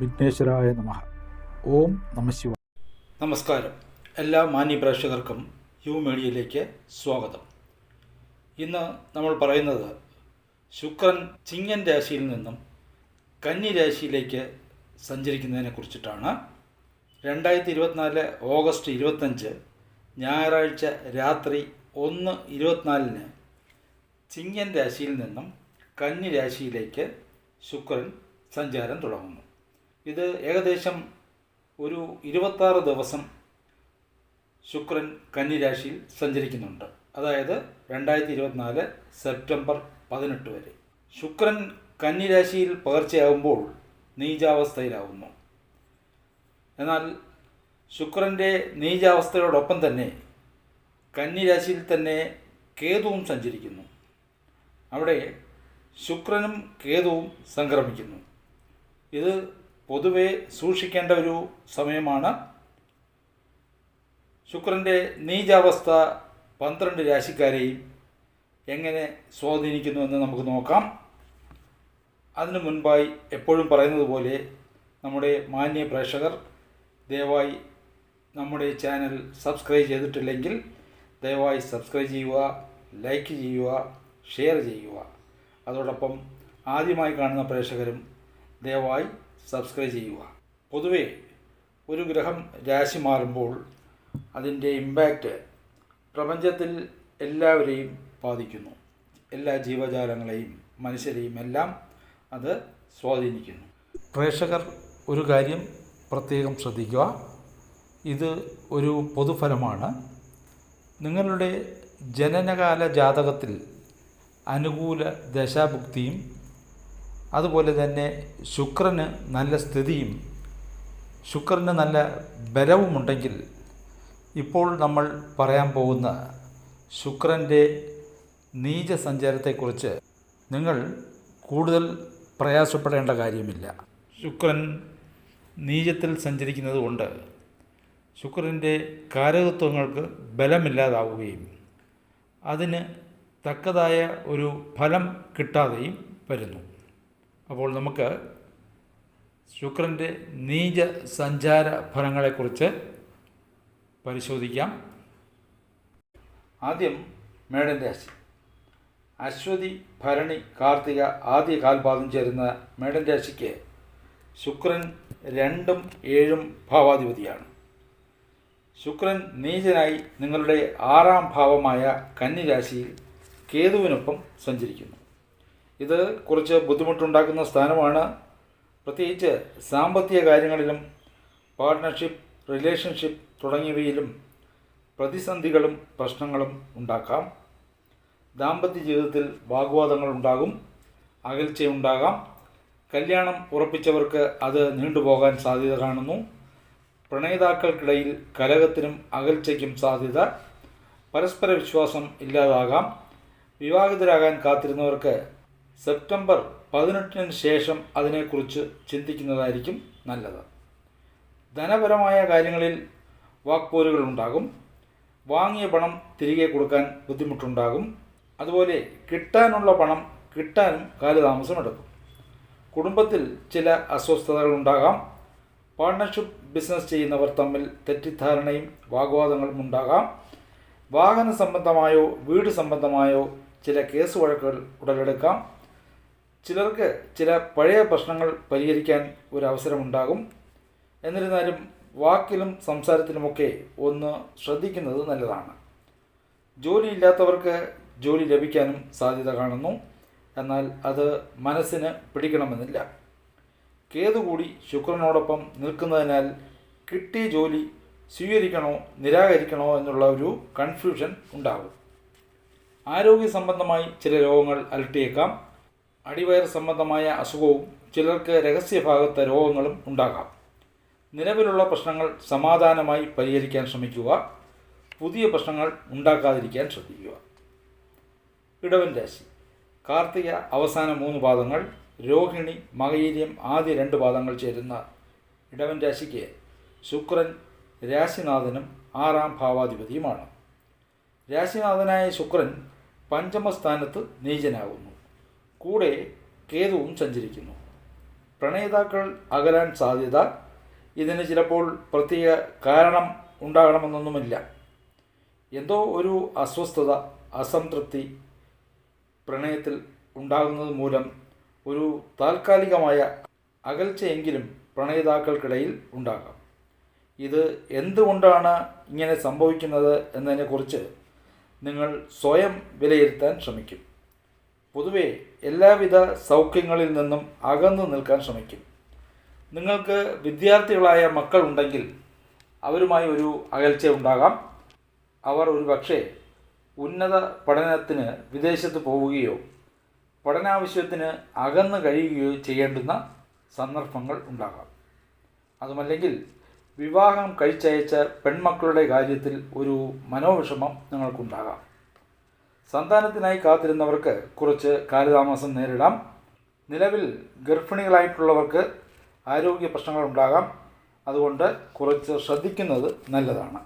വിഘ്നേശ്വരായ നമ. ഓം നമശിവ നമസ്കാരം. എല്ലാ മാന്യ പ്രേക്ഷകർക്കും യു മീഡിയയിലേക്ക് സ്വാഗതം. ഇന്ന് നമ്മൾ പറയുന്നത് ശുക്രൻ ചിങ്ങൻ രാശിയിൽ നിന്നും കന്നി രാശിയിലേക്ക് സഞ്ചരിക്കുന്നതിനെ കുറിച്ചിട്ടാണ്. രണ്ടായിരത്തി ഇരുപത്തിനാല് ഓഗസ്റ്റ് ഇരുപത്തഞ്ച് ഞായറാഴ്ച രാത്രി ഒന്ന് ഇരുപത്തിനാലിന് ചിങ്ങൻ രാശിയിൽ നിന്നും കന്നി രാശിയിലേക്ക് ശുക്രൻ സഞ്ചാരം തുടങ്ങുന്നു. ഇത് ഏകദേശം ഒരു ഇരുപത്താറ് ദിവസം ശുക്രൻ കന്നിരാശിയിൽ സഞ്ചരിക്കുന്നുണ്ട്. അതായത് രണ്ടായിരത്തി ഇരുപത്തിനാല് സെപ്റ്റംബർ പതിനെട്ട് വരെ. ശുക്രൻ കന്നിരാശിയിൽ പകർച്ചയാകുമ്പോൾ നീചാവസ്ഥയിലാവുന്നു. എന്നാൽ ശുക്രന്റെ നീചാവസ്ഥയോടൊപ്പം തന്നെ കന്നിരാശിയിൽ തന്നെ കേതുവും സഞ്ചരിക്കുന്നു. അവിടെ ശുക്രനും കേതുവും സംക്രമിക്കുന്നു. ഇത് പൊതുവെ സൂക്ഷിക്കേണ്ട ഒരു സമയമാണ്. ശുക്രന്റെ നീചാവസ്ഥ പന്ത്രണ്ട് രാശിക്കാരെയും എങ്ങനെ സ്വാധീനിക്കുന്നു എന്ന് നമുക്ക് നോക്കാം. അതിനു മുൻപായി എപ്പോഴും പറയുന്നത് പോലെ നമ്മുടെ മാന്യ പ്രേക്ഷകർ ദയവായി നമ്മുടെ ചാനൽ സബ്സ്ക്രൈബ് ചെയ്തിട്ടില്ലെങ്കിൽ ദയവായി സബ്സ്ക്രൈബ് ചെയ്യുക ലൈക്ക് ചെയ്യുക ഷെയർ ചെയ്യുക. അതോടൊപ്പം ആദ്യമായി കാണുന്ന പ്രേക്ഷകരും ദയവായി സബ്സ്ക്രൈബ് ചെയ്യുക. പൊതുവേ ഒരു ഗ്രഹം രാശി മാറുമ്പോൾ അതിന്റെ ഇമ്പാക്റ്റ് പ്രപഞ്ചത്തിൽ എല്ലാവരെയും ബാധിക്കുന്നു. എല്ലാ ജീവജാലങ്ങളെയും മനുഷ്യരെയും എല്ലാം അത് സ്വാധീനിക്കുന്നു. പ്രേക്ഷകർ ഒരു കാര്യം പ്രത്യേകം ശ്രദ്ധിക്കുക. ഇത് ഒരു പൊതുഫലമാണ്. നിങ്ങളുടെ ജനനകാല ജാതകത്തിൽ അനുകൂല ദശാഭുക്തിയും അതുപോലെ തന്നെ ശുക്രന് നല്ല സ്ഥിതിയും ശുക്രന് നല്ല ബലവുമുണ്ടെങ്കിൽ ഇപ്പോൾ നമ്മൾ പറയാൻ പോകുന്ന ശുക്രന്റെ നീച സഞ്ചാരത്തെക്കുറിച്ച് നിങ്ങൾ കൂടുതൽ പ്രയാസപ്പെടേണ്ട കാര്യമില്ല. ശുക്രൻ നീചത്തിൽ സഞ്ചരിക്കുന്നത് കൊണ്ട് ശുക്രന്റെ കാരകത്വങ്ങൾക്ക് ബലമില്ലാതാവുകയും അതിന് തക്കതായ ഒരു ഫലം കിട്ടാതെയും വരുന്നു. അപ്പോൾ നമുക്ക് ശുക്രന്റെ നീച സഞ്ചാര ഫലങ്ങളെക്കുറിച്ച് പരിശോധിക്കാം. ആദ്യം മേടൻ രാശി. അശ്വതി ഭരണി കാർത്തിക ആദ്യ കാൽപാദം ചേരുന്ന മേടൻ രാശിക്ക് ശുക്രൻ രണ്ടും ഏഴും ഭാവാധിപതിയാണ്. ശുക്രൻ നീചനായി നിങ്ങളുടെ ആറാം ഭാവമായ കന്നിരാശിയിൽ കേതുവിനൊപ്പം സഞ്ചരിക്കുന്നു. ഇത് കുറച്ച് ബുദ്ധിമുട്ടുണ്ടാക്കുന്ന സ്ഥാനമാണ്. പ്രത്യേകിച്ച് സാമ്പത്തിക കാര്യങ്ങളിലും പാർട്ട്ണർഷിപ്പ് റിലേഷൻഷിപ്പ് തുടങ്ങിയവയിലും പ്രതിസന്ധികളും പ്രശ്നങ്ങളും ഉണ്ടാക്കാം. ദാമ്പത്യ ജീവിതത്തിൽ വാഗ്വാദങ്ങൾ ഉണ്ടാകും അകൽച്ചയുണ്ടാകാം. കല്യാണം ഉറപ്പിച്ചവർക്ക് അത് നീണ്ടുപോകാൻ സാധ്യത കാണുന്നു. പ്രണയിതാക്കൾക്കിടയിൽ കലഹത്തിനും അകൽച്ചയ്ക്കും സാധ്യത പരസ്പര വിശ്വാസം ഇല്ലാതാകാം. വിവാഹിതരാകാൻ കാത്തിരുന്നവർക്ക് സെപ്റ്റംബർ പതിനെട്ടിന് ശേഷം അതിനെക്കുറിച്ച് ചിന്തിക്കുന്നതായിരിക്കും നല്ലത്. ധനപരമായ കാര്യങ്ങളിൽ വാക്പോലുകൾ ഉണ്ടാകും. വാങ്ങിയ പണം തിരികെ കൊടുക്കാൻ ബുദ്ധിമുട്ടുണ്ടാകും. അതുപോലെ കിട്ടാനുള്ള പണം കിട്ടാനും കാലതാമസമെടുക്കും കുടുംബത്തിൽ ചില അസ്വസ്ഥതകൾ ഉണ്ടാകാം. പാർട്ണർഷിപ്പ് ബിസിനസ് ചെയ്യുന്നവർ തമ്മിൽ തെറ്റിദ്ധാരണയും വാഗ്വാദങ്ങളും ഉണ്ടാകാം. വാഹന സംബന്ധമായോ വീട് സംബന്ധമായോ ചില കേസ് വഴക്കുകൾ ഉടലെടുക്കാം. ചിലർക്ക് ചില പഴയ പ്രശ്നങ്ങൾ പരിഹരിക്കാൻ ഒരു അവസരമുണ്ടാകും. എന്നിരുന്നാലും വാക്കിലും സംസാരത്തിലുമൊക്കെ ഒന്ന് ശ്രദ്ധിക്കുന്നത് നല്ലതാണ്. ജോലിയില്ലാത്തവർക്ക് ജോലി ലഭിക്കാനും സാധ്യത കാണുന്നു. എന്നാൽ അത് മനസ്സിന് പിടിക്കണമെന്നില്ല. കേതു കൂടി ശുക്രനോടൊപ്പം നിൽക്കുന്നതിനാൽ കിട്ടിയ ജോലി സ്വീകരിക്കണോ നിരാകരിക്കണോ എന്നുള്ള ഒരു കൺഫ്യൂഷൻ ഉണ്ടാകും. ആരോഗ്യ സംബന്ധമായി ചില രോഗങ്ങൾ അലട്ടിയേക്കാം. അടിവയർ സംബന്ധമായ അസുഖവും ചിലർക്ക് രഹസ്യഭാഗത്ത് രോഗങ്ങളും ഉണ്ടാകാം. നിലവിലുള്ള പ്രശ്നങ്ങൾ സമാധാനമായി പരിഹരിക്കാൻ ശ്രമിക്കുക. പുതിയ പ്രശ്നങ്ങൾ ഉണ്ടാക്കാതിരിക്കാൻ ശ്രദ്ധിക്കുക. ഇടവൻ രാശി. കാർത്തിക അവസാന മൂന്ന് പാദങ്ങൾ രോഹിണി മകയിര്യം ആദ്യ രണ്ട് പാദങ്ങൾ ചേരുന്ന ഇടവൻ രാശിക്ക് ശുക്രൻ രാശിനാഥനും ആറാം ഭാവാധിപതിയുമാണ്. രാശിനാഥനായ ശുക്രൻ പഞ്ചമസ്ഥാനത്ത് നീചനാകുന്നു. കൂടെ കേതുവും സഞ്ചരിക്കുന്നു. പ്രണയിതാക്കൾ അകലാൻ സാധ്യത ഇതിന് ചിലപ്പോൾ പ്രത്യേക കാരണം ഉണ്ടാകണമെന്നൊന്നുമില്ല. എന്തോ ഒരു അസ്വസ്ഥത അസംതൃപ്തി പ്രണയത്തിൽ ഉണ്ടാകുന്നത് മൂലം ഒരു താൽക്കാലികമായ അകൽച്ചയെങ്കിലും പ്രണയിതാക്കൾക്കിടയിൽ ഉണ്ടാകാം. ഇത് എന്തുകൊണ്ടാണ് ഇങ്ങനെ സംഭവിക്കുന്നത് എന്നതിനെക്കുറിച്ച് നിങ്ങൾ സ്വയം വിലയിരുത്താൻ ശ്രമിക്കും. പൊതുവെ എല്ലാവിധ സൗഖ്യങ്ങളിൽ നിന്നും അകന്നു നിൽക്കാൻ ശ്രമിക്കും. നിങ്ങൾക്ക് വിദ്യാർത്ഥികളായ മക്കളുണ്ടെങ്കിൽ അവരുമായി ഒരു അകൽച്ച ഉണ്ടാകാം. അവർ ഒരു പക്ഷേ ഉന്നത പഠനത്തിന് വിദേശത്ത് പോവുകയോ പഠനാവശ്യത്തിന് അകന്നു കഴിയുകയോ ചെയ്യേണ്ടുന്ന സന്ദർഭങ്ങൾ ഉണ്ടാകാം. അതുമല്ലെങ്കിൽ വിവാഹം കഴിച്ചയച്ച പെൺമക്കളുടെ കാര്യത്തിൽ ഒരു മനോവിഷമം നിങ്ങൾക്കുണ്ടാകാം. സന്താനത്തിനായി കാത്തിരുന്നവർക്ക് കുറച്ച് കാലതാമസം നേരിടാം. നിലവിൽ ഗർഭിണികളായിട്ടുള്ളവർക്ക് ആരോഗ്യ പ്രശ്നങ്ങൾ ഉണ്ടാകാം. അതുകൊണ്ട് കുറച്ച് ശ്രദ്ധിക്കുന്നത് നല്ലതാണ്.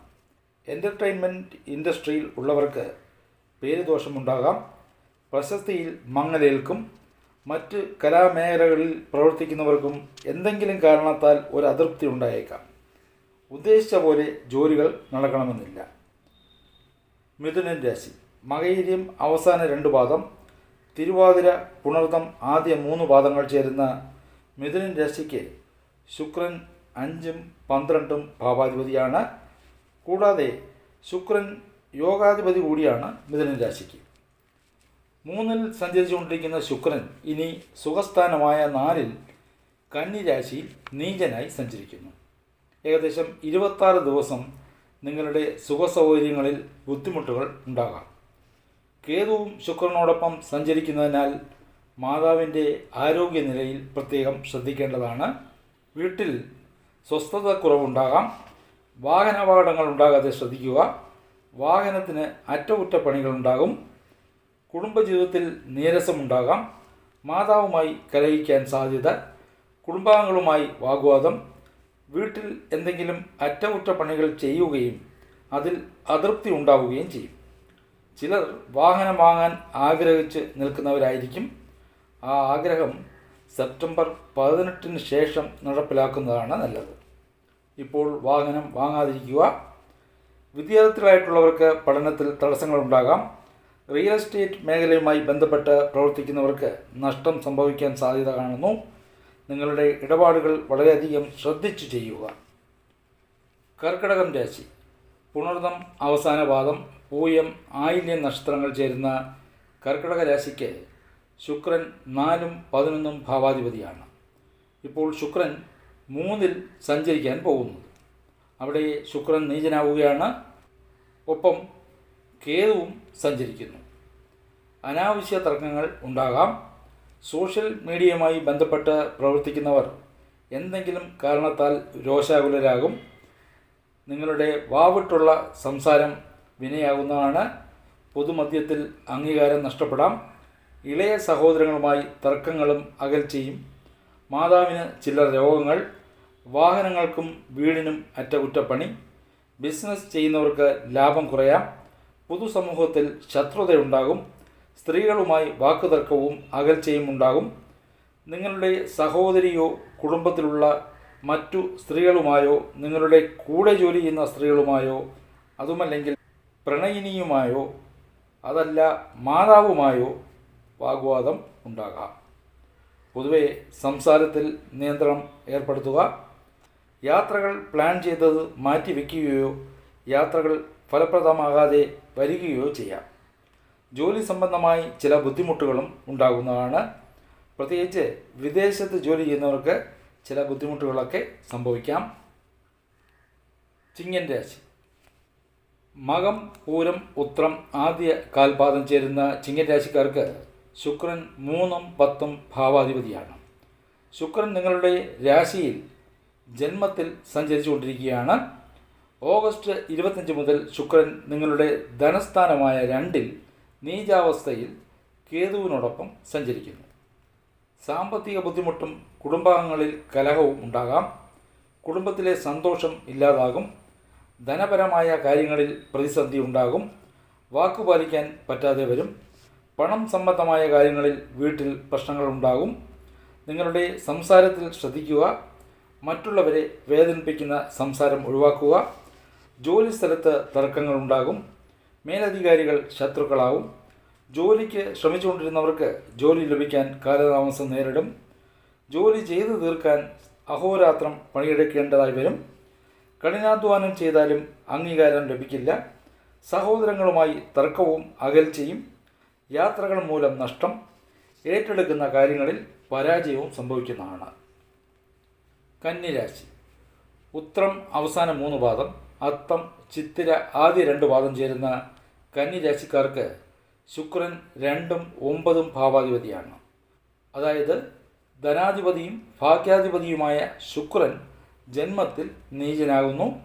എന്റർടൈൻമെന്റ് ഇൻഡസ്ട്രിയിൽ ഉള്ളവർക്ക് പേരുദോഷമുണ്ടാകാം. പ്രശസ്തിയിൽ മങ്ങലേൽക്കും. മറ്റ് കലാമേഖലകളിൽ പ്രവർത്തിക്കുന്നവർക്കും എന്തെങ്കിലും കാരണത്താൽ ഒരു അതൃപ്തി ഉണ്ടായേക്കാം. ഉദ്ദേശിച്ച പോലെ ജോലികൾ നടക്കണമെന്നില്ല. മിഥുനൻ രാശി. മകയിര്യം അവസാന രണ്ട് പാദം തിരുവാതിര പുണർതം ആദ്യ മൂന്ന് പാദങ്ങൾ ചേരുന്ന മിഥുനൻ രാശിക്ക് ശുക്രൻ അഞ്ചും പന്ത്രണ്ടും ഭാവാധിപതിയാണ്. കൂടാതെ ശുക്രൻ യോഗാധിപതി കൂടിയാണ് മിഥുനൻ രാശിക്ക്. മൂന്നിൽ സഞ്ചരിച്ചുകൊണ്ടിരിക്കുന്ന ശുക്രൻ ഇനി സുഖസ്ഥാനമായ നാലിൽ കന്നിരാശിയിൽ നീചനായി സഞ്ചരിക്കുന്നു. ഏകദേശം ഇരുപത്താറ് ദിവസം നിങ്ങളുടെ സുഖസൗകര്യങ്ങളിൽ ബുദ്ധിമുട്ടുകൾ ഉണ്ടാകാം. കേതുവും ശുക്രനോടൊപ്പം സഞ്ചരിക്കുന്നതിനാൽ മാതാവിന്റെ ആരോഗ്യനിലയിൽ പ്രത്യേകം ശ്രദ്ധിക്കേണ്ടതാണ്. വീട്ടിൽ സ്വസ്ഥത കുറവുണ്ടാകാം. വാഹനാപകടങ്ങൾ ഉണ്ടാകാതെ ശ്രദ്ധിക്കുക. വാഹനത്തിന് അറ്റകുറ്റപ്പണികളുണ്ടാകും. കുടുംബജീവിതത്തിൽ നീരസമുണ്ടാകാം. മാതാവുമായി കലഹിക്കാൻ സാധ്യത. കുടുംബാംഗങ്ങളുമായി വാഗ്വാദം. വീട്ടിൽ എന്തെങ്കിലും അറ്റകുറ്റപ്പണികൾ ചെയ്യുകയും അതിൽ അതൃപ്തി ഉണ്ടാവുകയും ചെയ്യും. ചിലർ വാഹനം വാങ്ങാൻ ആഗ്രഹിച്ച് നിൽക്കുന്നവരായിരിക്കും. ആ ആഗ്രഹം സെപ്റ്റംബർ പതിനെട്ടിന് ശേഷം നടപ്പിലാക്കുന്നതാണ് നല്ലത്. ഇപ്പോൾ വാഹനം വാങ്ങാതിരിക്കുക വിദ്യാർത്ഥികളായിട്ടുള്ളവർക്ക് പഠനത്തിൽ തടസ്സങ്ങളുണ്ടാകാം റിയൽ എസ്റ്റേറ്റ് മേഖലയുമായി ബന്ധപ്പെട്ട് പ്രവർത്തിക്കുന്നവർക്ക് നഷ്ടം സംഭവിക്കാൻ സാധ്യത കാണുന്നു. നിങ്ങളുടെ ഇടപാടുകൾ വളരെയധികം ശ്രദ്ധിച്ചു ചെയ്യുക. കർക്കിടകം രാശി. പുണർദം അവസാന പാദം പൂയം ആയില്യം നക്ഷത്രങ്ങൾ ചേരുന്ന കർക്കിടക രാശിക്ക് ശുക്രൻ നാലും പതിനൊന്നും ഭാവാധിപതിയാണ്. ഇപ്പോൾ ശുക്രൻ മൂന്നിൽ സഞ്ചരിക്കാൻ പോകുന്നത് അവിടെ ശുക്രൻ നീചനാവുകയാണ്. ഒപ്പം കേതുവും സഞ്ചരിക്കുന്നു. അനാവശ്യ തർക്കങ്ങൾ ഉണ്ടാകാം. സോഷ്യൽ മീഡിയയുമായി ബന്ധപ്പെട്ട് പ്രവർത്തിക്കുന്നവർ എന്തെങ്കിലും കാരണത്താൽ രോഷാകുലരാകും. നിങ്ങളുടെ വാവിട്ടുള്ള സംസാരം വിനയാകുന്നതാണ്. പൊതുമധ്യത്തിൽ അംഗീകാരം നഷ്ടപ്പെടാം. ഇളയ സഹോദരങ്ങളുമായി തർക്കങ്ങളും അകൽച്ചയും മാതാവിന് ചില രോഗങ്ങൾ വാഹനങ്ങൾക്കും വീടിനും അറ്റകുറ്റപ്പണി ബിസിനസ് ചെയ്യുന്നവർക്ക് ലാഭം കുറയാം പൊതുസമൂഹത്തിൽ ശത്രുതയുണ്ടാകും സ്ത്രീകളുമായി വാക്കുതർക്കവും അകൽച്ചയും ഉണ്ടാകും. നിങ്ങളുടെ സഹോദരിയോ കുടുംബത്തിലുള്ള മറ്റു സ്ത്രീകളുമായോ നിങ്ങളുടെ കൂടെ ജോലി ചെയ്യുന്ന സ്ത്രീകളുമായോ അതുമല്ലെങ്കിൽ പ്രണയിനിയുമായോ അതല്ല മാതാവുമായോ വാഗ്വാദം ഉണ്ടാകാം. പൊതുവെ സംസാരത്തിൽ നിയന്ത്രണം ഏർപ്പെടുത്തുക. യാത്രകൾ പ്ലാൻ ചെയ്തത് മാറ്റിവെക്കുകയോ യാത്രകൾ ഫലപ്രദമാകാതെ വരികയോ ചെയ്യാം. ജോലി സംബന്ധമായി ചില ബുദ്ധിമുട്ടുകളും ഉണ്ടാകുന്നതാണ്. പ്രത്യേകിച്ച് വിദേശത്ത് ജോലി ചെയ്യുന്നവർക്ക് ചില ബുദ്ധിമുട്ടുകളൊക്കെ സംഭവിക്കാം. ചിങ്ങൻ രാശി. മകം പൂരം ഉത്രം ആദ്യ കാൽപാദം ചേരുന്ന ചിങ്ങൻ രാശിക്കാർക്ക് ശുക്രൻ മൂന്നും പത്തും ഭാവാധിപതിയാണ്. ശുക്രൻ നിങ്ങളുടെ രാശിയിൽ ജന്മത്തിൽ സഞ്ചരിച്ചുകൊണ്ടിരിക്കുകയാണ്. ഓഗസ്റ്റ് ഇരുപത്തഞ്ച് മുതൽ ശുക്രൻ നിങ്ങളുടെ ധനസ്ഥാനമായ രണ്ടിൽ നീചാവസ്ഥയിൽ കേതുവിനോടൊപ്പം സഞ്ചരിക്കുന്നു. സാമ്പത്തിക ബുദ്ധിമുട്ടും കുടുംബാംഗങ്ങളിൽ കലഹവും ഉണ്ടാകാം. കുടുംബത്തിലെ സന്തോഷം ഇല്ലാതാകും. ധനപരമായ കാര്യങ്ങളിൽ പ്രതിസന്ധി ഉണ്ടാകും. വാക്കുപാലിക്കാൻ പറ്റാതെ വരും. പണം സംബന്ധമായ കാര്യങ്ങളിൽ വീട്ടിൽ പ്രശ്നങ്ങൾ ഉണ്ടാകും. നിങ്ങളുടെ സംസാരത്തിൽ ശ്രദ്ധിക്കുക. മറ്റുള്ളവരെ വേദനിപ്പിക്കുന്ന സംസാരം ഒഴിവാക്കുക. ജോലി സ്ഥലത്ത് തർക്കങ്ങൾ ഉണ്ടാകും. മേലധികാരികൾ ശത്രുക്കളാവും. ജോലിക്ക് ശ്രമിച്ചുകൊണ്ടിരുന്നവർക്ക് ജോലി ലഭിക്കാൻ കാലതാമസം നേരിടും. ജോലി ചെയ്തു തീർക്കാൻ അഹോരാത്രം പണിയെടുക്കേണ്ടതായി വരും. കഠിനാധ്വാനം ചെയ്താലും അംഗീകാരം ലഭിക്കില്ല. സഹോദരങ്ങളുമായി തർക്കവും അകൽച്ചയും യാത്രകൾ മൂലം നഷ്ടം ഏറ്റെടുക്കുന്ന കാര്യങ്ങളിൽ പരാജയവും സംഭവിക്കുന്നതാണ്. കന്നിരാശി. ഉത്രം അവസാന മൂന്ന് പാദം അത്തം ചിത്തിര ആദ്യ രണ്ട് പാദം ചേരുന്ന കന്നിരാശിക്കാർക്ക് ശുക്രൻ രണ്ടും ഒമ്പതും ഭാവാധിപതിയാണ്. അതായത് ധനാധിപതിയും ഭാഗ്യാധിപതിയുമായ ശുക്രൻ ജന്മത്തിൽ നീചനാകുന്നു.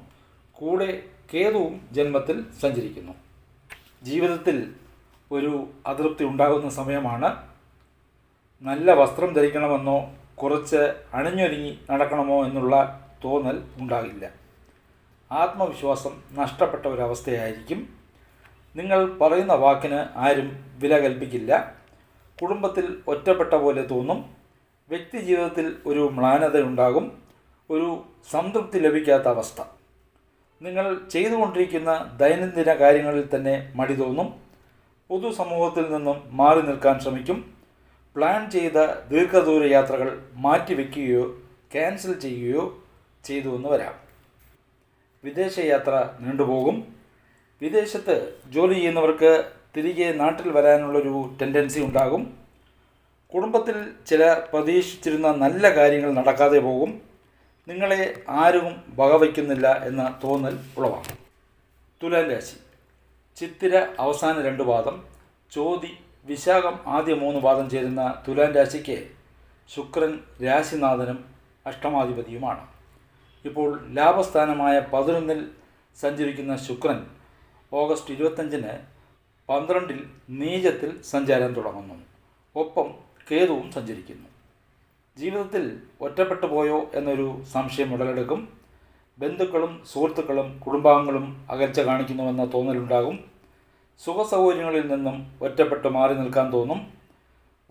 കൂടെ കേതുവും ജന്മത്തിൽ സഞ്ചരിക്കുന്നു. ജീവിതത്തിൽ ഒരു അതൃപ്തി ഉണ്ടാകുന്ന സമയമാണ്. നല്ല വസ്ത്രം ധരിക്കണമെന്നോ കുറച്ച് അണിഞ്ഞൊരുങ്ങി നടക്കണമോ എന്നുള്ള തോന്നൽ ഉണ്ടാകില്ല. ആത്മവിശ്വാസം നഷ്ടപ്പെട്ട ഒരവസ്ഥയായിരിക്കും. നിങ്ങൾ പറയുന്ന വാക്കിന് ആരും വില കൽപ്പിക്കില്ല. കുടുംബത്തിൽ ഒറ്റപ്പെട്ട പോലെ തോന്നും. വ്യക്തി ജീവിതത്തിൽ ഒരു മ്ലാനതയുണ്ടാകും. ഒരു സംതൃപ്തി ലഭിക്കാത്ത അവസ്ഥ. നിങ്ങൾ ചെയ്തുകൊണ്ടിരിക്കുന്ന ദൈനംദിന കാര്യങ്ങളിൽ തന്നെ മടി തോന്നും. പൊതുസമൂഹത്തിൽ നിന്നും മാറി നിൽക്കാൻ ശ്രമിക്കും. പ്ലാൻ ചെയ്ത ദീർഘദൂര യാത്രകൾ മാറ്റിവെക്കുകയോ ക്യാൻസൽ ചെയ്യുകയോ ചെയ്തു എന്ന് വരാം. വിദേശയാത്ര നീണ്ടുപോകും. വിദേശത്ത് ജോലി ചെയ്യുന്നവർക്ക് തിരികെ നാട്ടിൽ വരാനുള്ളൊരു ടെൻഡൻസി ഉണ്ടാകും. കുടുംബത്തിൽ ചില പ്രതീക്ഷിച്ചിരുന്ന നല്ല കാര്യങ്ങൾ നടക്കാതെ പോകും. നിങ്ങളെ ആരും വകവയ്ക്കുന്നില്ല എന്ന തോന്നൽ ഉളവാകും തുലാം രാശി. ചിത്തിര അവസാന രണ്ട് പാദം. ചോതി വിശാഖം ആദ്യ മൂന്ന് പാദം ചേരുന്ന തുലാം രാശിക്ക് ശുക്രൻ രാശിനാഥനും അഷ്ടമാധിപതിയുമാണ്. ഇപ്പോൾ ലാഭസ്ഥാനമായ പതിനൊന്നിൽ സഞ്ചരിക്കുന്ന ശുക്രൻ ഓഗസ്റ്റ് ഇരുപത്തഞ്ചിന് പന്ത്രണ്ടിൽ നീചത്തിൽ സഞ്ചാരം തുടങ്ങുന്നു. ഒപ്പം കേതുവും സഞ്ചരിക്കുന്നു. ജീവിതത്തിൽ ഒറ്റപ്പെട്ടു പോയോ എന്നൊരു സംശയം ഉടലെടുക്കും. ബന്ധുക്കളും സുഹൃത്തുക്കളും കുടുംബാംഗങ്ങളും അകൽച്ച കാണിക്കുന്നുവെന്ന തോന്നലുണ്ടാകും. സുഖസൗകര്യങ്ങളിൽ നിന്നും ഒറ്റപ്പെട്ട് മാറി നിൽക്കാൻ തോന്നും.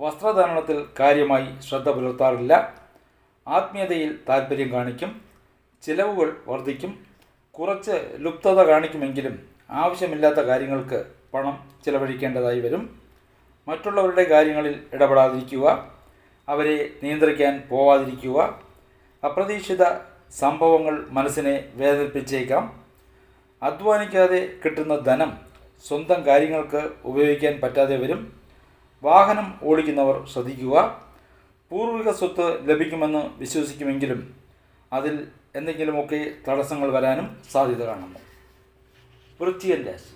വസ്ത്രധാരണത്തിൽ കാര്യമായി ശ്രദ്ധ പുലർത്താറില്ല. ആത്മീയതയിൽ താല്പര്യം കാണിക്കും. ചിലവുകൾ വർദ്ധിക്കും. കുറച്ച് ലുപ്തത കാണിക്കുമെങ്കിലും ആവശ്യമില്ലാത്ത കാര്യങ്ങൾക്ക് പണം ചിലവഴിക്കേണ്ടതായി വരും. മറ്റുള്ളവരുടെ കാര്യങ്ങളിൽ ഇടപെടാതിരിക്കുക അവരെ നിയന്ത്രിക്കാൻ പോവാതിരിക്കുക അപ്രതീക്ഷിത സംഭവങ്ങൾ മനസ്സിനെ വേദനിപ്പിച്ചേക്കാം. അധ്വാനിക്കാതെ കിട്ടുന്ന ധനം സ്വന്തം കാര്യങ്ങൾക്ക് ഉപയോഗിക്കാൻ പറ്റാതെ വരും. വാഹനം ഓടിക്കുന്നവർ ശ്രദ്ധിക്കുക. പൂർവിക സ്വത്ത് ലഭിക്കുമെന്ന് വിശ്വസിക്കുമെങ്കിലും അതിൽ എന്തെങ്കിലുമൊക്കെ തടസ്സങ്ങൾ വരാനും സാധ്യത കാണുന്നു. വൃശ്ചികൻ രാശി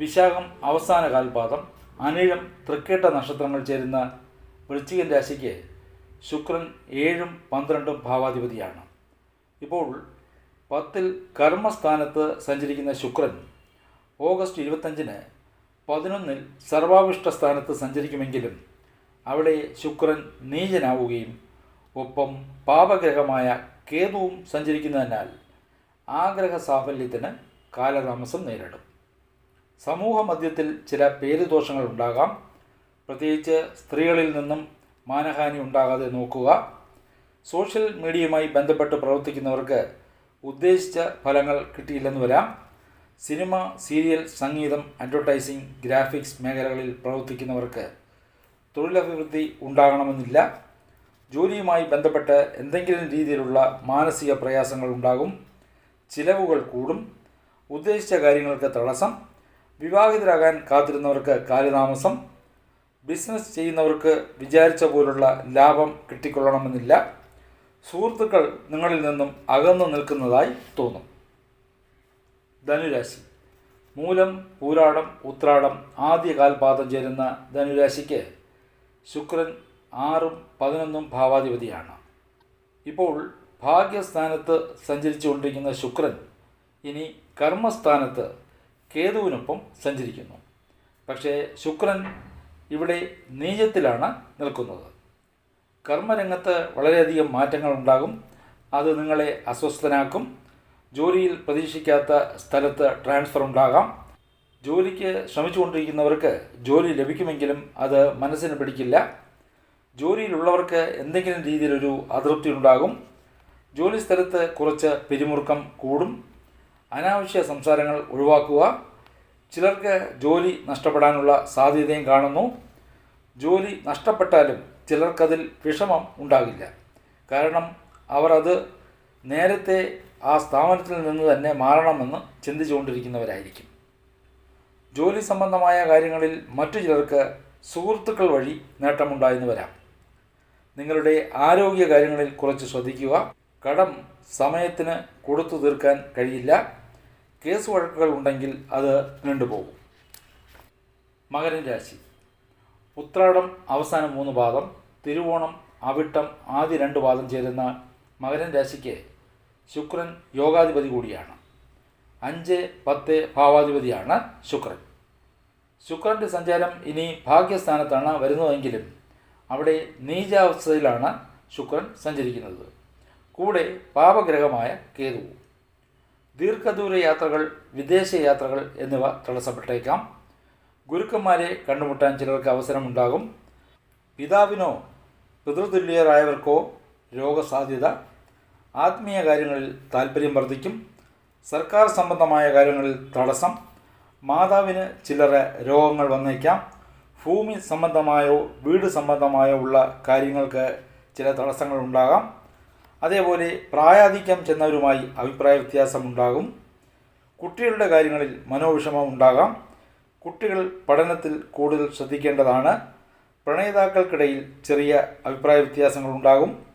വിശാഖം അവസാന കാൽപാദം അനിഴം തൃക്കേട്ട നക്ഷത്രങ്ങൾ ചേരുന്ന വൃശ്ചികൻ രാശിക്ക് ശുക്രൻ ഏഴും പന്ത്രണ്ടും ഭാവാധിപതിയാണ്. ഇപ്പോൾ പത്തിൽ കർമ്മസ്ഥാനത്ത് സഞ്ചരിക്കുന്ന ശുക്രൻ ഓഗസ്റ്റ് ഇരുപത്തഞ്ചിന് പതിനൊന്നിൽ സർവാവിഷ്ട സ്ഥാനത്ത് സഞ്ചരിക്കുമെങ്കിലും അവിടെ ശുക്രൻ നീചനാവുകയും ഒപ്പം പാപഗ്രഹമായ കേതുവും സഞ്ചരിക്കുന്നതിനാൽ ആഗ്രഹ സാഫല്യത്തിന് കാലതാമസം നേരിടും. സമൂഹ മധ്യത്തിൽ ചില പേരുദോഷങ്ങൾ ഉണ്ടാകാം. പ്രത്യേകിച്ച് സ്ത്രീകളിൽ നിന്നും മാനഹാനി ഉണ്ടാകാതെ നോക്കുക. സോഷ്യൽ മീഡിയയുമായി ബന്ധപ്പെട്ട് പ്രവർത്തിക്കുന്നവർക്ക് ഉദ്ദേശിച്ച ഫലങ്ങൾ കിട്ടിയില്ലെന്ന് വരാം. സിനിമ സീരിയൽ സംഗീതം അഡ്വർടൈസിംഗ് ഗ്രാഫിക്സ് മേഖലകളിൽ പ്രവർത്തിക്കുന്നവർക്ക് തൊഴിലഭിവൃദ്ധി ഉണ്ടാകണമെന്നില്ല. ജോലിയുമായി ബന്ധപ്പെട്ട് എന്തെങ്കിലും രീതിയിലുള്ള മാനസിക പ്രയാസങ്ങൾ ഉണ്ടാകും. ചിലവുകൾ കൂടും. ഉദ്ദേശിച്ച കാര്യങ്ങൾക്ക് തടസ്സം വിവാഹിതരാകാൻ കാത്തിരുന്നവർക്ക് കാലതാമസം ബിസിനസ് ചെയ്യുന്നവർക്ക് വിചാരിച്ച പോലുള്ള ലാഭം കിട്ടിക്കൊള്ളണമെന്നില്ല. സുഹൃത്തുക്കൾ നിങ്ങളിൽ നിന്നും അകന്നു നിൽക്കുന്നതായി തോന്നും. ധനുരാശി. മൂലം പൂരാടം ഉത്രാടം ആദ്യ കാൽപാദം ചേരുന്ന ധനുരാശിക്ക് ശുക്രൻ ആറും പതിനൊന്നും ഭാവാധിപതിയാണ്. ഇപ്പോൾ ഭാഗ്യസ്ഥാനത്ത് സഞ്ചരിച്ചുകൊണ്ടിരിക്കുന്ന ശുക്രൻ ഇനി കർമ്മസ്ഥാനത്ത് കേതുവിനൊപ്പം സഞ്ചരിക്കുന്നു. പക്ഷേ ശുക്രൻ ഇവിടെ നീചത്തിലാണ് നിൽക്കുന്നത്. കർമ്മരംഗത്ത് വളരെയധികം മാറ്റങ്ങൾ ഉണ്ടാകും അത് നിങ്ങളെ അസ്വസ്ഥനാക്കും. ജോലിയിൽ പ്രതീക്ഷിക്കാത്ത സ്ഥലത്ത് ട്രാൻസ്ഫർ ഉണ്ടാകാം. ജോലിക്ക് ശ്രമിച്ചുകൊണ്ടിരിക്കുന്നവർക്ക് ജോലി ലഭിക്കുമെങ്കിലും അത് മനസ്സിന് പിടിക്കില്ല. ജോലിയിലുള്ളവർക്ക് എന്തെങ്കിലും രീതിയിലൊരു അതൃപ്തി ഉണ്ടാകും ജോലി സ്ഥലത്ത് കുറച്ച് പിരിമുറുക്കം കൂടും. അനാവശ്യ സംസാരങ്ങൾ ഒഴിവാക്കുക. ചിലർക്ക് ജോലി നഷ്ടപ്പെടാനുള്ള സാധ്യതയും കാണുന്നു. ജോലി നഷ്ടപ്പെട്ടാലും ചിലർക്കതിൽ വിഷമം ഉണ്ടാകില്ല. കാരണം അവർ അത് നേരത്തെ ആ സ്ഥാപനത്തിൽ നിന്ന് തന്നെ മാറണമെന്ന് ചിന്തിച്ചുകൊണ്ടിരിക്കുന്നവരായിരിക്കും. ജോലി സംബന്ധമായ കാര്യങ്ങളിൽ മറ്റു ചിലർക്ക് സുഹൃത്തുക്കൾ വഴി നേട്ടമുണ്ടായെന്ന് വരാം. നിങ്ങളുടെ ആരോഗ്യ കാര്യങ്ങളിൽ കുറച്ച് ശ്രദ്ധിക്കുക. കടം സമയത്തിന് കൊടുത്തു തീർക്കാൻ കഴിയില്ല. കേസ് വഴക്കുകൾ ഉണ്ടെങ്കിൽ അത് നീണ്ടുപോകും മകരൻ രാശി. ഉത്രാടം അവസാന മൂന്ന് പാദം തിരുവോണം അവിട്ടം ആദ്യ രണ്ട് പാദം ചേരുന്ന മകരൻ രാശിക്ക് ശുക്രൻ യോഗാധിപതി കൂടിയാണ്. അഞ്ച് പത്ത് ഭാവാധിപതിയാണ് ശുക്രൻ. ശുക്രന്റെ സഞ്ചാരം ഇനി ഭാഗ്യസ്ഥാനത്താണ് വരുന്നതെങ്കിലും അവിടെ നീചാവസ്ഥയിലാണ് ശുക്രൻ സഞ്ചരിക്കുന്നത്. കൂടെ പാപഗ്രഹമായ കേതുവും. ദീർഘദൂര യാത്രകൾ വിദേശ യാത്രകൾ എന്നിവ തടസ്സപ്പെട്ടേക്കാം. ഗുരുക്കന്മാരെ കണ്ടുമുട്ടാൻ ചിലർക്ക് അവസരമുണ്ടാകും. പിതാവിനോ പിതൃതുല്യരായവർക്കോ രോഗസാധ്യത ആത്മീയ കാര്യങ്ങളിൽ താൽപ്പര്യം വർദ്ധിക്കും. സർക്കാർ സംബന്ധമായ കാര്യങ്ങളിൽ തടസ്സം മാതാവിന് ചിലരെ രോഗങ്ങൾ വന്നേക്കാം. ഭൂമി സംബന്ധമായോ വീട് സംബന്ധമായോ ഉള്ള കാര്യങ്ങൾക്ക് ചില തടസ്സങ്ങൾ ഉണ്ടാകാം അതേപോലെ പ്രായാധിക്യം ചെന്നവരുമായി അഭിപ്രായ വ്യത്യാസമുണ്ടാകും. കുട്ടികളുടെ കാര്യങ്ങളിൽ മനോവിഷമം ഉണ്ടാകാം. കുട്ടികൾ പഠനത്തിൽ കൂടുതൽ ശ്രദ്ധിക്കേണ്ടതാണ്. പ്രണയിതാക്കൾക്കിടയിൽ ചെറിയ അഭിപ്രായ വ്യത്യാസങ്ങൾ ഉണ്ടാകും.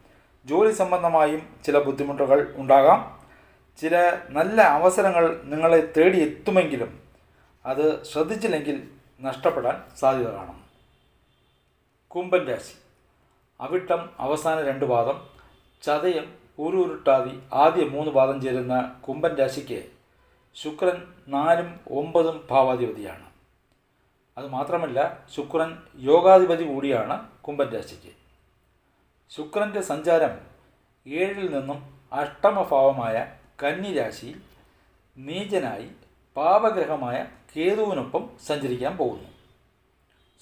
ജോലി സംബന്ധമായും ചില ബുദ്ധിമുട്ടുകൾ ഉണ്ടാകാം. ചില നല്ല അവസരങ്ങൾ നിങ്ങളെ തേടിയെത്തുമെങ്കിലും അത് ശ്രദ്ധിച്ചില്ലെങ്കിൽ നഷ്ടപ്പെടാൻ സാധ്യത കാണും. കുംഭൻ രാശി. അവിട്ടം അവസാന രണ്ട് പാദം. ചതയം ഊരുരുട്ടാതി ആദ്യ മൂന്ന് പാദം ചേരുന്ന കുംഭൻ രാശിക്ക് ശുക്രൻ നാലും ഒമ്പതും ഭാവാധിപതിയാണ്. അതുമാത്രമല്ല ശുക്രൻ യോഗാധിപതി കൂടിയാണ് കുംഭൻ രാശിക്ക്. ശുക്രന്റെ സഞ്ചാരം ഏഴിൽ നിന്നും അഷ്ടമഭാവമായ കന്നി രാശിയിൽ നീചനായി പാപഗ്രഹമായ കേതുവിനൊപ്പം സഞ്ചരിക്കാൻ പോകുന്നു.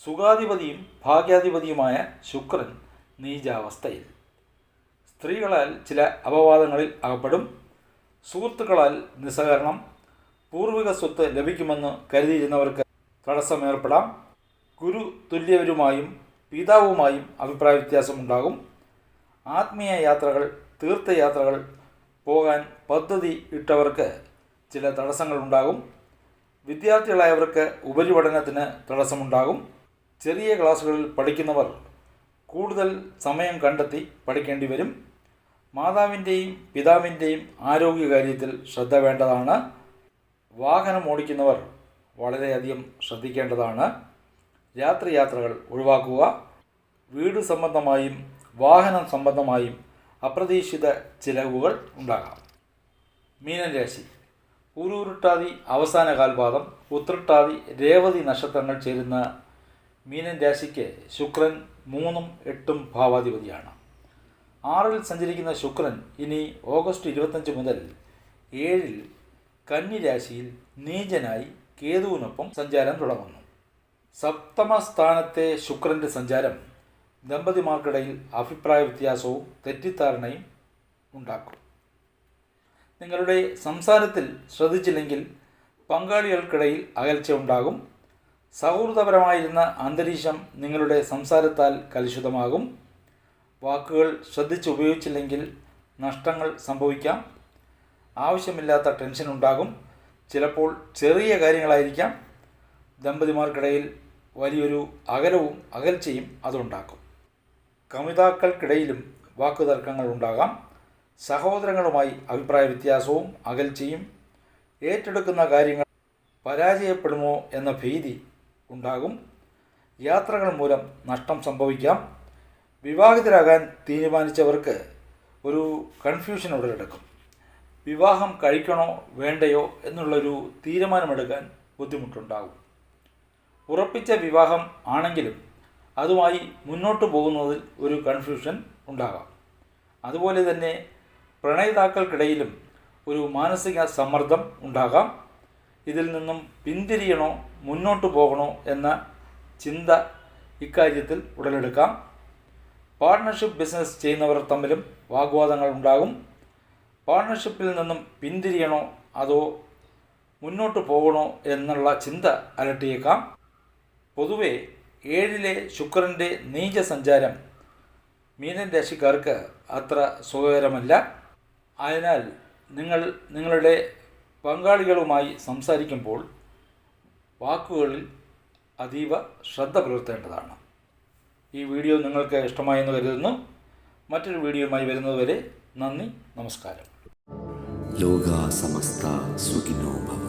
സുഖാധിപതിയും ഭാഗ്യാധിപതിയുമായ ശുക്രൻ നീചാവസ്ഥയിൽ. സ്ത്രീകളാൽ ചില അപവാദങ്ങളിൽ അകപ്പെടും. സുഹൃത്തുക്കളാൽ നിസ്സഹകരണം. പൂർവിക സ്വത്ത് ലഭിക്കുമെന്ന് കരുതിയിരുന്നവർക്ക് തടസ്സമേർപ്പെടാം. ഗുരു തുല്യവരുമായും പിതാവുമായും അഭിപ്രായ വ്യത്യാസമുണ്ടാകും. ആത്മീയ യാത്രകൾ തീർത്ഥയാത്രകൾ പോകാൻ പദ്ധതി ഇട്ടവർക്ക് ചില തടസ്സങ്ങളുണ്ടാകും. വിദ്യാർത്ഥികളായവർക്ക് ഉപരിപഠനത്തിന് തടസ്സമുണ്ടാകും. ചെറിയ ക്ലാസ്സുകളിൽ പഠിക്കുന്നവർ കൂടുതൽ സമയം കണ്ടെത്തി പഠിക്കേണ്ടി വരും മാതാവിന്റെയും പിതാവിന്റെയും ആരോഗ്യകാര്യത്തിൽ ശ്രദ്ധ വേണ്ടതാണ്. വാഹനം ഓടിക്കുന്നവർ വളരെയധികം ശ്രദ്ധിക്കേണ്ടതാണ്. രാത്രി യാത്രകൾ ഒഴിവാക്കുക. വീട് സംബന്ധമായും വാഹനം സംബന്ധമായും അപ്രതീക്ഷിത ചിലവുകൾ ഉണ്ടാകാം. മീനരാശി ഊരൂരുട്ടാതി അവസാന കാൽപാദം ഉത്രട്ടാതി രേവതി നക്ഷത്രങ്ങൾ ചേരുന്ന മീനൻ രാശിക്ക് ശുക്രൻ മൂന്നും എട്ടും ഭാവാധിപതിയാണ്. ആറിൽ സഞ്ചരിക്കുന്ന ശുക്രൻ ഇനി ഓഗസ്റ്റ് ഇരുപത്തഞ്ച് മുതൽ ഏഴിൽ കന്നിരാശിയിൽ നീചനായി കേതുവിനൊപ്പം സഞ്ചാരം തുടങ്ങുന്നു. സപ്തമ സ്ഥാനത്തെ ശുക്രന്റെ സഞ്ചാരം ദമ്പതിമാർക്കിടയിൽ അഭിപ്രായ വ്യത്യാസവും തെറ്റിദ്ധാരണയും ഉണ്ടാക്കും. നിങ്ങളുടെ സംസാരത്തിൽ ശ്രദ്ധിച്ചില്ലെങ്കിൽ പങ്കാളികൾക്കിടയിൽ അകൽച്ച ഉണ്ടാകും. സൗഹൃദപരമായിരുന്ന അന്തരീക്ഷം നിങ്ങളുടെ സംസാരത്താൽ കലുഷിതമാകും. വാക്കുകൾ ശ്രദ്ധിച്ച് ഉപയോഗിച്ചില്ലെങ്കിൽ നഷ്ടങ്ങൾ സംഭവിക്കാം. ആവശ്യമില്ലാത്ത ടെൻഷൻ ഉണ്ടാകും. ചിലപ്പോൾ ചെറിയ കാര്യങ്ങളായിരിക്കാം. ദമ്പതിമാർക്കിടയിൽ വലിയൊരു അകലവും അകൽച്ചയും അതുണ്ടാക്കും. കമിതാക്കൾക്കിടയിലും വാക്കുതർക്കങ്ങൾ ഉണ്ടാകാം. സഹോദരങ്ങളുമായി അഭിപ്രായ വ്യത്യാസവും അകൽച്ചയും ഏറ്റെടുക്കുന്ന കാര്യങ്ങൾ പരാജയപ്പെടുമോ എന്ന ഭീതി ഉണ്ടാകും. യാത്രകൾ മൂലം നഷ്ടം സംഭവിക്കാം. വിവാഹിതരാകാൻ തീരുമാനിച്ചവർക്ക് ഒരു കൺഫ്യൂഷൻ ഉടലെടുക്കും വിവാഹം കഴിക്കണോ വേണ്ടയോ എന്നുള്ളൊരു തീരുമാനമെടുക്കാൻ ബുദ്ധിമുട്ടുണ്ടാകും. ഉറപ്പിച്ച വിവാഹം ആണെങ്കിലും അതുമായി മുന്നോട്ട് പോകുന്നതിൽ ഒരു കൺഫ്യൂഷൻ ഉണ്ടാകാം. അതുപോലെ തന്നെ പ്രണയിതാക്കൾക്കിടയിലും ഒരു മാനസിക സമ്മർദ്ദം ഉണ്ടാകാം. ഇതിൽ നിന്നും പിന്തിരിയണോ മുന്നോട്ട് പോകണോ എന്ന ചിന്ത ഇക്കാര്യത്തിൽ ഉടലെടുക്കാം. പാർട്ട്ണർഷിപ്പ് ബിസിനസ് ചെയ്യുന്നവർ തമ്മിലും വാഗ്വാദങ്ങൾ ഉണ്ടാകും. പാർട്ട്ണർഷിപ്പിൽ നിന്നും പിന്തിരിയണോ അതോ മുന്നോട്ട് പോകണോ എന്നുള്ള ചിന്ത അലട്ടിയേക്കാം. പൊതുവെ ഏഴിലെ ശുക്രന്റെ നീച സഞ്ചാരം മീനൻ രാശിക്കാർക്ക് അത്ര സുഖകരമല്ല. അതിനാൽ നിങ്ങൾ നിങ്ങളുടെ പങ്കാളികളുമായി സംസാരിക്കുമ്പോൾ വാക്കുകളിൽ അതീവ ശ്രദ്ധ പുലർത്തേണ്ടതാണ്. ഈ വീഡിയോ നിങ്ങൾക്ക് ഇഷ്ടമായെന്ന് കരുതുന്നു. മറ്റൊരു വീഡിയോയുമായി വരുന്നതുവരെ നന്ദി നമസ്കാരം. ലോക സമസ്ത സുഖിനോ ഭവ.